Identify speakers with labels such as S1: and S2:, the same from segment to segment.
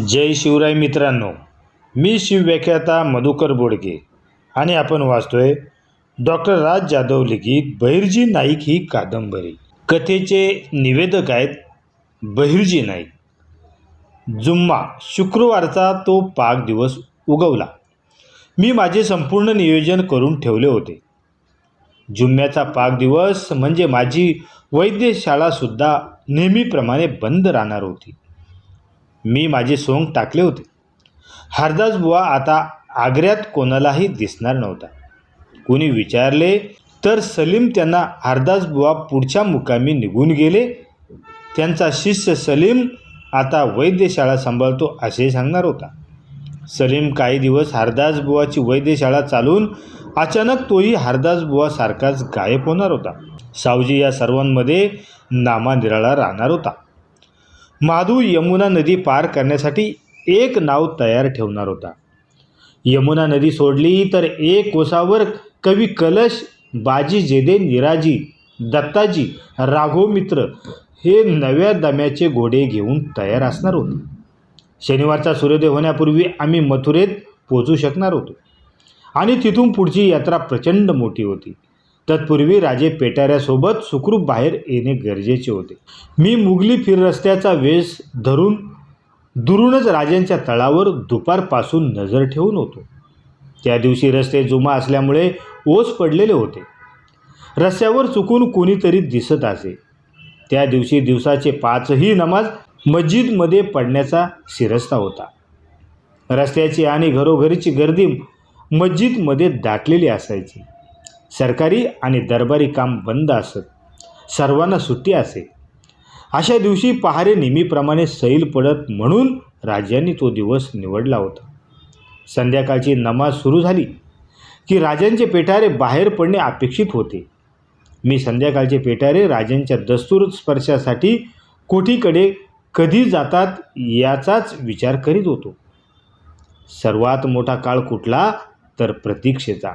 S1: जय शिवराय मित्रांनो मी शिवव्याख्याता मधुकर बोडके आणि आपण वाचतोय डॉक्टर राज जाधव लिखित बहिर्जी नाईक ही कादंबरी. कथेचे निवेदक आहेत बहिर्जी नाईक. जुम्मा शुक्रवारचा तो पाक दिवस उगवला. मी माझे संपूर्ण नियोजन करून ठेवले होते. जुम्म्याचा पाक दिवस म्हणजे माझी वैद्यशाळासुद्धा नेहमीप्रमाणे बंद राहणार होती. मी माझे सोंग टाकले होते. हरदास बुवा आता आग्र्यात कोणालाही दिसणार नव्हता. कोणी विचारले तर सलीम त्यांना हरदास बुवा पुढच्या मुकामी निघून गेले? त्यांचा शिष्य सलीम आता वैद्यशाळा सांभाळतो असे सांगणार होता. सलीम काही दिवस हरदास बुवाची वैद्यशाळा चालून अचानक तोही हरदास बुवासारखाच गायब होणार होता. सावजी या सर्वांमध्ये नामानिराळा राहणार होता. माधू यमुना नदी पार करण्यासाठी एक नाव तयार ठेवणार होता. यमुना नदी सोडली तर एक कोसावर कवी कलश बाजी जेदे निराजी दत्ताजी राघोमित्र हे नव्या दम्याचे घोडे घेऊन तयार असणार होते. शनिवारचा सूर्योदय होण्यापूर्वी आम्ही मथुरेत पोचू शकणार होतो. आणि तिथून पुढची यात्रा प्रचंड मोठी होती. तत्पूर्वी राजे पेटाऱ्यासोबत सुखरूप बाहेर येणे गरजेचे होते. मी मुघली फिर रस्त्याचा वेश धरून दुरूनच राजांच्या तळावर दुपारपासून नजर ठेवून होतो. त्या दिवशी रस्ते जुमा असल्यामुळे ओस पडलेले होते. रस्त्यावर चुकून कोणीतरी दिसत असे. त्या दिवशी दिवसाचे पाचही नमाज मस्जिदमध्ये पडण्याचा शिरस्ता होता. रस्त्याची आणि घरोघरीची गर्दी मस्जिदमध्ये दाटलेली असायची. सरकारी आणि दरबारी काम बंद असत. सर्वांना सुट्टी असे. अशा दिवशी पहारे नेहमीप्रमाणे सैल पडत म्हणून राजांनी तो दिवस निवडला होता. संध्याकाळची नमाज सुरू झाली की राजांचे पेटारे बाहेर पडणे अपेक्षित होते. मी संध्याकाळचे पेटारे राजांच्या दस्तूर स्पर्शासाठी कोठीकडे कधी जातात याचाच विचार करीत होतो. सर्वात मोठा काळ कुठला? तर प्रतीक्षेचा.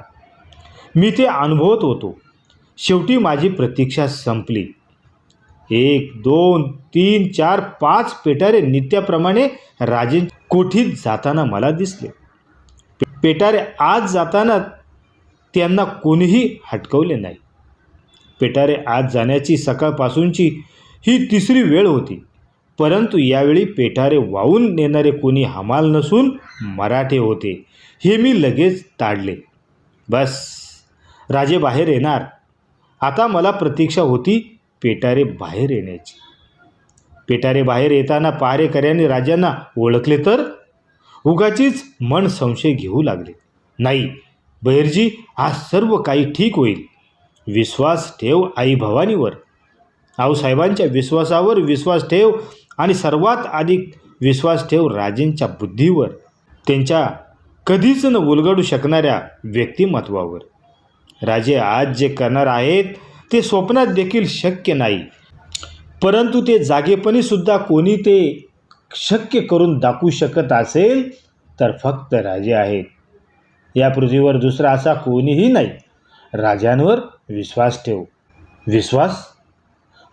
S1: मी ते अनुभवत होतो. शेवटी माझी प्रतीक्षा संपली. एक दोन तीन चार पाच पेटारे नित्याप्रमाणे राजे कोठीत जाताना मला दिसले. पेटारे आज जाताना त्यांना कोणीही हटकवले नाही. पेटारे आज जाण्याची सकाळपासूनची ही तिसरी वेळ होती. परंतु यावेळी पेटारे वाहून नेणारे कोणी हमाल नसून मराठे होते हे मी लगेच ताडले. बस. राजे बाहेर येणार. आता मला प्रतीक्षा होती पेटारे बाहेर येण्याची. पेटारे बाहेर येताना पहारेकऱ्यांनी राजांना ओळखले तर? उगाचीच मन संशय घेऊ लागले. नाही बहिर्जी आज सर्व काही ठीक होईल. विश्वास ठेव आई भवानीवर. आऊसाहेबांच्या विश्वासावर विश्वास ठेव आणि सर्वात अधिक विश्वास ठेव राजेंच्या बुद्धीवर. त्यांच्या कधीच न उलगडू शकणाऱ्या व्यक्तिमत्वावर. राजे आज जे करणार आहेत ते स्वप्नात देखील शक्य नाही. परंतु ते जागेपणीसुद्धा कोणी ते शक्य करून दाखवू शकत असेल तर फक्त राजे आहेत. या पृथ्वीवर दुसरा असा कोणीही नाही. राजांवर विश्वास ठेव. विश्वास?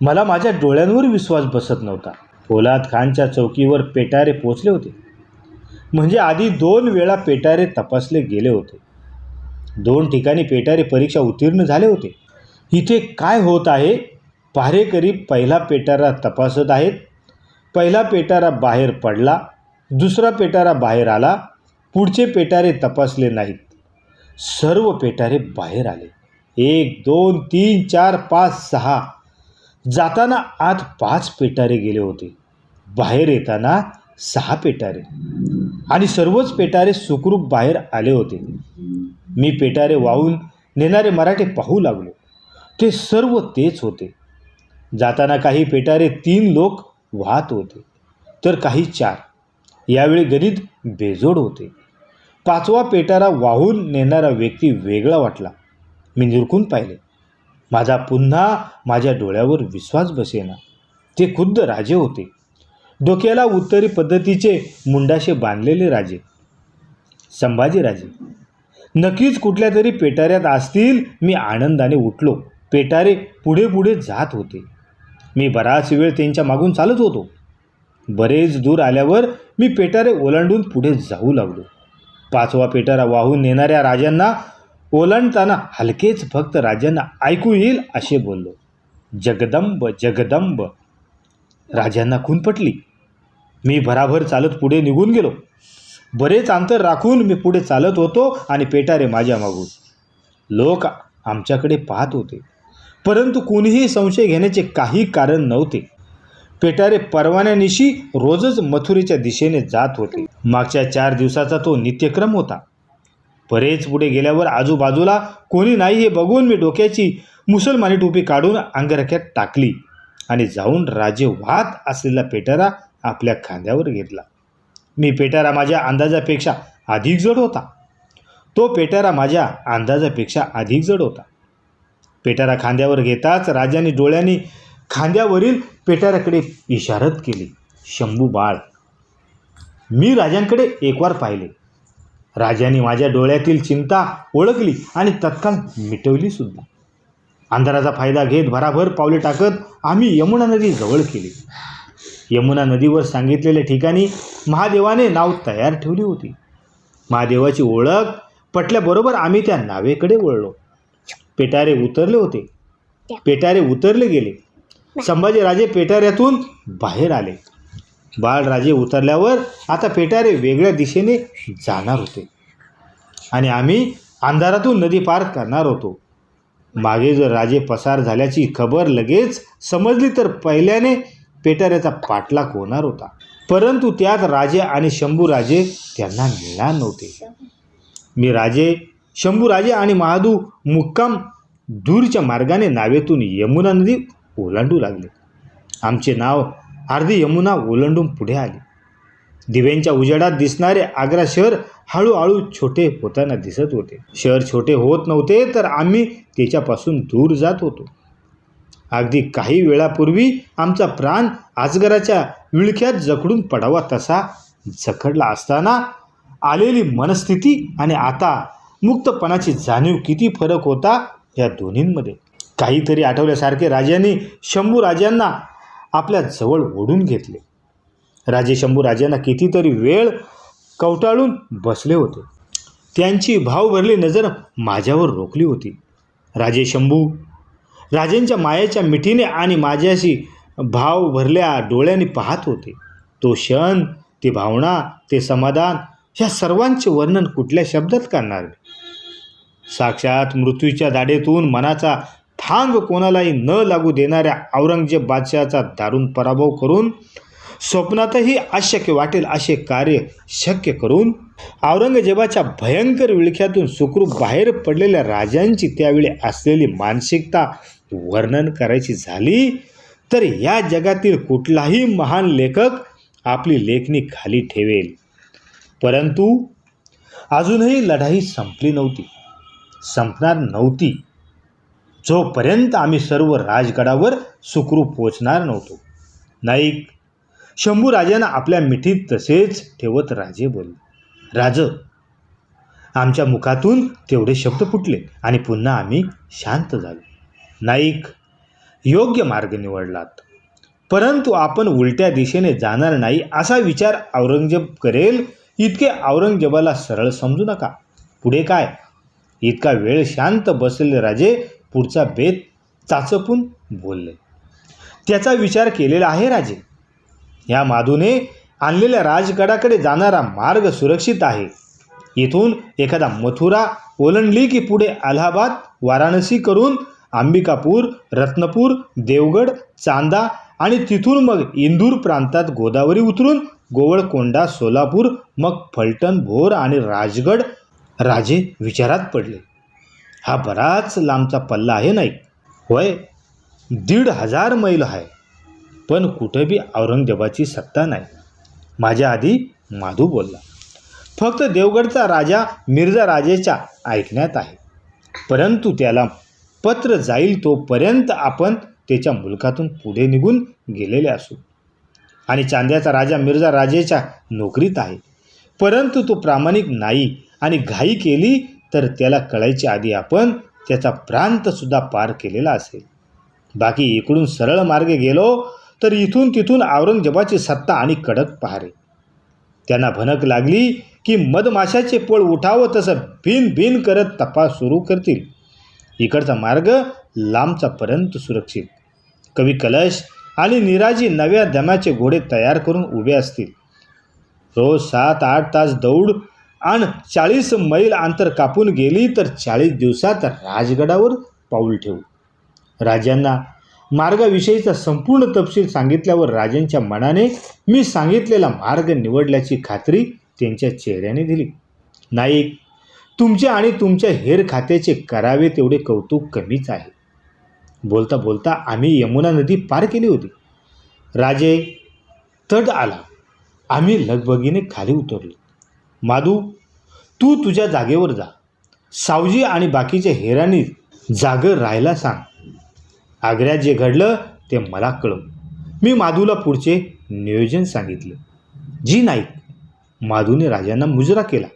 S1: मला माझ्या डोळ्यांवर विश्वास बसत नव्हता. पोलाद खानच्या चौकीवर पेटारे पोचले होते. म्हणजे आधी दोन वेळा पेटारे तपासले गेले होते. दोन ठिकाणी पेटारे परीक्षा उत्तीर्ण झाले होते. इथे काय होत आहे? पहारेकरी पहिला पेटारा तपासत आहेत. पहिला पेटारा बाहेर पडला. दुसरा पेटारा बाहेर आला. पुढचे पेटारे तपासले नाहीत. सर्व पेटारे बाहेर आले. एक दोन तीन चार पाच सहा. जाताना आत पाच पेटारे गेले होते. बाहेर येताना सहा पेटारे आणि सर्वच पेटारे सुखरूप बाहेर आले होते. मी पेटारे वाहून नेणारे मराठे पाहू लागलो. ते सर्व तेच होते. जाताना काही पेटारे तीन लोक वाहत होते तर काही चार. यावेळी गणित बेजोड होते. पाचवा पेटारा वाहून नेणारा व्यक्ती वेगळा वाटला. मी निरखून पाहिले. माझा पुन्हा माझ्या डोळ्यावर विश्वास बसेना. ते खुद्द राजे होते. डोक्याला उत्तरी पद्धतीचे मुंडाशे बांधलेले राजे. संभाजीराजे नक्कीच कुठल्या तरी पेटाऱ्यात असतील मी आनंदाने उठलो. पेटारे पुढे पुढे जात होते. मी बराच वेळ त्यांच्या मागून चालत होतो. बरेच दूर आल्यावर मी पेटारे ओलांडून पुढे जाऊ लागलो. पाचवा पेटारा वाहून नेणाऱ्या राजांना ओलांडताना हलकेच फक्त राजांना ऐकू येईल असे बोललो. जगदंब जगदंब. राजांना खून पटली. मी भराभर चालत पुढे निघून गेलो. बरेच अंतर राखून मी पुढे चालत होतो आणि पेटारे माझ्या मागून. लोक आमच्याकडे पाहत होते. परंतु कोणीही संशय घेण्याचे काही कारण नव्हते. पेटारे परवान्यानिशी रोजच मथुरेच्या दिशेने जात होते. मागच्या चार दिवसाचा तो नित्यक्रम होता. बरेच पुढे गेल्यावर आजूबाजूला कोणी नाही हे बघून मी डोक्याची मुसलमानी टोपी काढून अंगरख्यात टाकली आणि जाऊन राजे वाहत असलेला पेटारा आपल्या खांद्यावर घेतला मी पेटारा माझ्या अंदाजापेक्षा अधिक जड होता. तो पेटारा माझ्या अंदाजापेक्षा अधिक जड होता. पेटारा खांद्यावर घेताच राजाने डोळ्यांनी खांद्यावरील पेटाऱ्याकडे इशारत केली. शंभू बाळ मी राजांकडे एकवार पाहिले. राजाने माझ्या डोळ्यातील चिंता ओळखली आणि तत्काळ मिटवली सुद्धा. अंधाराचा फायदा घेत भराभर पावले टाकत आम्ही यमुना नदी जवळ केली. यमुना नदीवर सांगितलेल्या ठिकाणी महादेवाने नाव तयार ठेवली होती. महादेवाची ओळख पटल्याबरोबर आम्ही त्या नावेकडे वळलो. पेटारे उतरले होते. पेटारे उतरले गेले. संभाजीराजे पेटाऱ्यातून बाहेर आले. बाळराजे उतरल्यावर आता पेटारे वेगळ्या दिशेने जाणार होते. आणि आम्ही अंधारातून नदी पार करणार होतो. मागे जर राजे पसार झाल्याची खबर लगेच समजली तर पहिल्याने पेटाऱ्याचा पाठलाग होणार होता. परंतु त्यात राजे आणि शंभूराजे त्यांना मिळणार नव्हते. मी राजे शंभूराजे आणि महादू मुक्काम दूरच्या मार्गाने नावेतून यमुना नदी ओलांडू लागले. आमचे नाव अर्धी यमुना ओलांडून पुढे आले. दिव्यांच्या उजेडात दिसणारे आग्रा शहर हळूहळू छोटे होताना दिसत होते. शहर छोटे होत नव्हते तर आम्ही त्याच्यापासून दूर जात होतो. अगदी काही वेळापूर्वी आमचा प्राण आजगराच्या विळख्यात जखडून पडावा तसा जखडला असताना आलेली मनस्थिती आणि आता मुक्तपणाची जाणीव किती फरक होता या दोन्हींमध्ये. काहीतरी आठवल्यासारखे राजांनी शंभू राजांना आपल्या जवळ ओढून घेतले. राजे शंभू राजांना कितीतरी वेळ कवटाळून बसले होते. त्यांची भाव भरली नजर माझ्यावर रोखली होती. राजे शंभू राजेंच्या मायेच्या मिठीने आणि माझ्याशी भाव भरल्या डोळ्यांनी पाहत होते. तो क्षण ती भावना ते समाधान ह्या सर्वांचे वर्णन कुठल्या शब्दात करणार साक्षात मृत्यूच्या दाढेतून मनाचा थांग कोणालाही न लागू देणाऱ्या औरंगजेब बादशहाचा दारुण पराभव करून स्वप्नातही अशक्य वाटेल असे कार्य शक्य करून औरंगजेबाच्या भयंकर विळख्यातून सुखरूप बाहेर पडलेल्या राजांची त्यावेळी असलेली मानसिकता वर्णन करायची झाली तर या जगातील कुठलाही महान लेखक आपली लेखणी खाली ठेवेल. परंतु अजूनही लढाई संपली नव्हती. संपणार नव्हती. जोपर्यंत आम्ही सर्व राजगडावर सुखरूप पोचणार नव्हतो. नाईक शंभू राजांना आपल्या मिठीत तसेच ठेवत राजे बोलले. राज आमच्या मुखातून तेवढे शब्द फुटले आणि पुन्हा आम्ही शांत झालो. नाईक योग्य मार्ग निवडलात. परंतु आपण उलट्या दिशेने जाणार नाही असा विचार औरंगजेब करेल इतके औरंगजेबाला सरळ समजू नका. पुढे काय? इतका वेळ शांत बसलेले राजे पुढचा बेत चाचपून बोलले. त्याचा विचार केलेला आहे राजे. या माधूने आणलेल्या राजगडाकडे जाणारा मार्ग सुरक्षित आहे. इथून एखादा मथुरा ओलंडली की पुढे अलाहाबाद वाराणसी करून अंबिकापूर रत्नपूर देवगड चांदा आणि तिथून मग इंदूर प्रांतात गोदावरी उतरून गोवळकोंडा सोलापूर मग फलटण भोर आणि राजगड राजे विचारात पडले. हा बराच लांबचा पल्ला आहे नाही? होय दीड हजार मैल आहे. पण कुठे बी औरंगजेबाची सत्ता नाही. माझ्या आधी माधू बोलला. फक्त देवगडचा राजा मिर्झा राजेच्या ऐकण्यात आहे. परंतु त्याला पत्र जाईल तोपर्यंत आपण त्याच्या मुलकातून पुढे निघून गेलेले असू. आणि चांद्याचा राजा मिर्झा राजेच्या नोकरीत आहे. परंतु तो प्रामाणिक नाही आणि घाई केली तर त्याला कळायच्या आधी आपण त्याचा प्रांतसुद्धा पार केलेला असेल. बाकी इकडून सरळ मार्गे गेलो तर इथून तिथून औरंगजेबाची सत्ता आणि कडक पहारे. त्यांना भनक लागली की मधमाशाचे पोळ उठावं तसं भिन भिन करत तपास सुरू करतील. इकडचा मार्ग लांबचा पर्यंत सुरक्षित. कवी कलश आणि निराजी नव्या दमाचे घोडे तयार करून उभे असतील. रोज सात आठ तास दौड आणि चाळीस मैल अंतर कापून गेली तर चाळीस दिवसात राजगडावर पाऊल ठेवू. राजांना मार्गाविषयीचा संपूर्ण तपशील सांगितल्यावर राजांच्या मनाने मी सांगितलेला मार्ग निवडल्याची खात्री त्यांच्या चेहऱ्याने दिली. नाईक तुमचे आणि तुमच्या हेर खात्याचे करावे तेवढे कौतुक कमीच आहे. बोलता बोलता आम्ही यमुना नदी पार केली होती. राजे तड आला. आम्ही लगबगीने खाली उतरलो. माधू तू तुझ्या जागेवर जा. सावजी आणि बाकीच्या हेरांनी जागं राहायला सांग. आग्र्यात जे घडलं ते मला कळव. मी माधूला पुढचे नियोजन सांगितलं. जी नाईक माधूने राजांना मुजरा केला.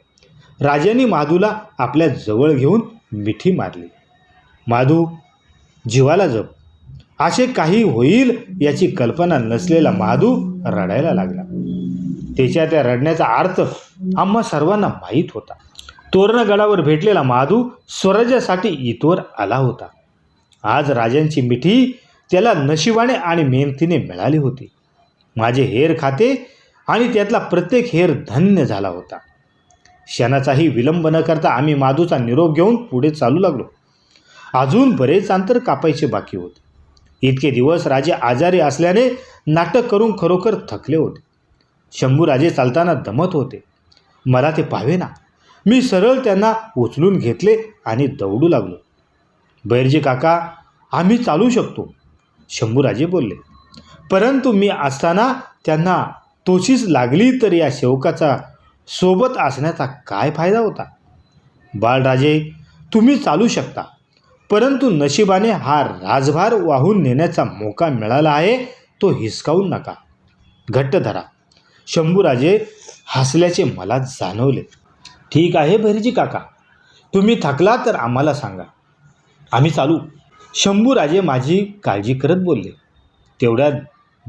S1: राजांनी माधूला आपल्या जवळ घेऊन मिठी मारली. माधू जीवाला जप. असे काही होईल याची कल्पना नसलेला माधू रडायला लागला. त्याच्या त्या रडण्याचा अर्थ आम्हा सर्वांना माहीत होता. तोरणगडावर भेटलेला माधू स्वराज्यासाठी इतवर आला होता. आज राजांची मिठी त्याला नशिबाने आणि मेहनतीने मिळाली होती. माझे हेर खाते आणि त्यातला प्रत्येक हेर धन्य झाला होता. क्षणाचाही विलंब न करता आम्ही माधूचा निरोप घेऊन पुढे चालू लागलो. अजून बरेच अंतर कापायचे बाकी होते. इतके दिवस राजे आजारी असल्याने नाटक करून खरोखर थकले होते. शंभूराजे चालताना दमत होते. मला ते पाहावेना मी सरळ त्यांना उचलून घेतले आणि दौडू लागलो. बैरजी काका आम्ही चालू शकतो शंभूराजे बोलले. परंतु मी असताना त्यांना तोशीच लागली तर या सेवकाचा सोबत असण्याचा काय फायदा होता? बाळराजे तुम्ही चालू शकता. परंतु नशिबाने हा राजभार वाहून नेण्याचा मोका मिळाला आहे तो हिसकावून नका. घट्ट धरा. शंभूराजे हसल्याचे मला जाणवले. ठीक आहे भैरजी काका. तुम्ही थकला तर आम्हाला सांगा. आम्ही चालू. शंभूराजे माझी काळजी करत बोलले. तेवढ्यात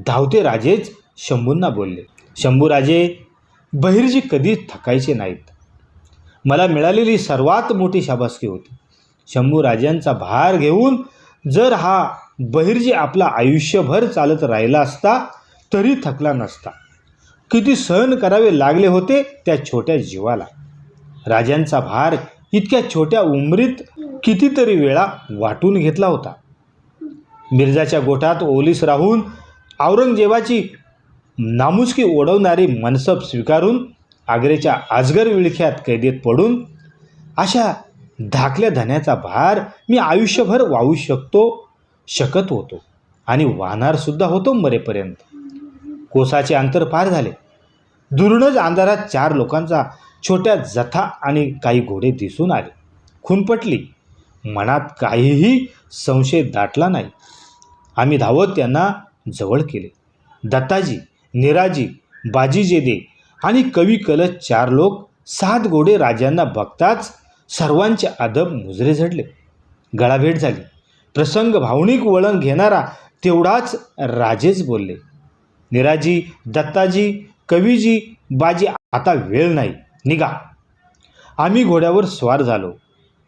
S1: धावते राजेच शंभूंना बोलले. शंभूराजे बहिर्जी कधीच थकायचे नाहीत. मला मिळालेली सर्वात मोठी शाबासकी होती. शंभू राजांचा भार घेऊन जर हा बहिर्जी आपला आयुष्यभर चालत राहिला असता तरी थकला नसता. किती सहन करावे लागले होते त्या छोट्या जीवाला. राजांचा भार इतक्या छोट्या उमरीत कितीतरी वेळा वाटून घेतला होता. मिर्जाच्या गोठात ओलीस राहून औरंगजेबाची नामुष्की ओढवणारी मनसब स्वीकारून आग्रेच्या आजगर विळख्यात कैदेत पडून अशा धाकल्या धन्याचा भार मी आयुष्यभर वाहू शकतो शकत होतो आणि वाहणारसुद्धा होतो मरेपर्यंत. कोसाचे अंतर पार झाले. दुरूनच अंधारात चार लोकांचा छोट्या जथा आणि काही घोडे दिसून आले. खुनपटली मनात काहीही संशय दाटला नाही. आम्ही धावत त्यांना जवळ केले. दत्ताजी निराजी बाजी जेदे आणि कवी कलश चार लोक सात घोडे राजांना बघताच सर्वांचे अदब मुजरे झडले. गळाभेट झाली. प्रसंग भावनिक वळण घेणारा तेवढाच राजेच बोलले. निराजी दत्ताजी कवीजी बाजी आता वेळ नाही. निघा. आम्ही घोड्यावर स्वार झालो.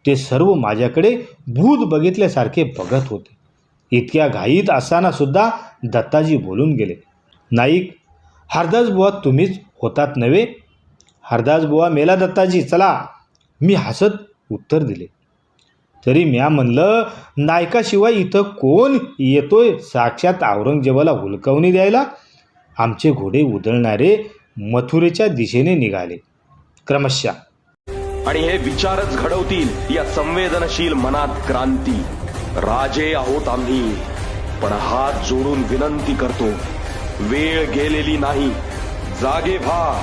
S1: ते सर्व माझ्याकडे भूत बघितल्यासारखे बघत होते. इतक्या घाईत असताना सुद्धा दत्ताजी बोलून गेले. नाईक हरदास बुवा तुम्हीच होतात नव्हे? हरदास बुवा मेला दत्ताजी चला. मी हसत उत्तर दिले. तरी म्या म्हणलं नायकाशिवाय इथं कोण येतोय? साक्षात औरंगजेबाला हुलकावणी द्यायला आमचे घोडे उधळणारे मथुरेच्या दिशेने निघाले. क्रमशः.
S2: आणि हे विचारच घडवतील या संवेदनशील मनात क्रांती. राजे आहोत आम्ही पण हात जोडून विनंती करतो वेळ गेलेली नाही. जागे व्हा.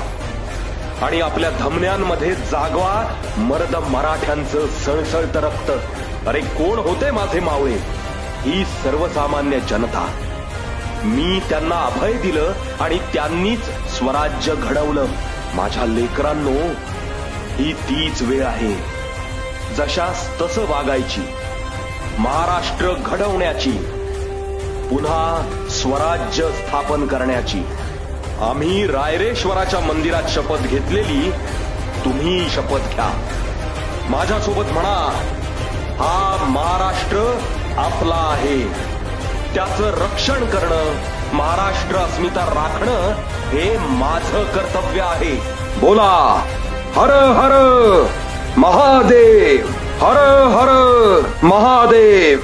S2: आणि आपल्या धमन्यांमध्ये जागवा मर्द मराठ्यांचं सळसळत रक्त. अरे कोण होते माझे मावळे? ही सर्वसामान्य जनता. मी त्यांना अभय दिलं आणि त्यांनीच स्वराज्य घडवलं. माझ्या लेकरांनो ही तीच वेळ आहे. जशास तसं वागायची. महाराष्ट्र घडवण्याची. पुन्हा स्वराज्य स्थापन करण्याची. आम्ही रायरेश्वराच्या मंदिरात शपथ घेतलेली तुम्ही शपथ घ्या. माझ्यासोबत म्हणा हा महाराष्ट्र आपला आहे. त्याचं रक्षण करणं महाराष्ट्र अस्मिता राखणं हे माझं कर्तव्य आहे. बोला हर हर महादेव हर हर महादेव.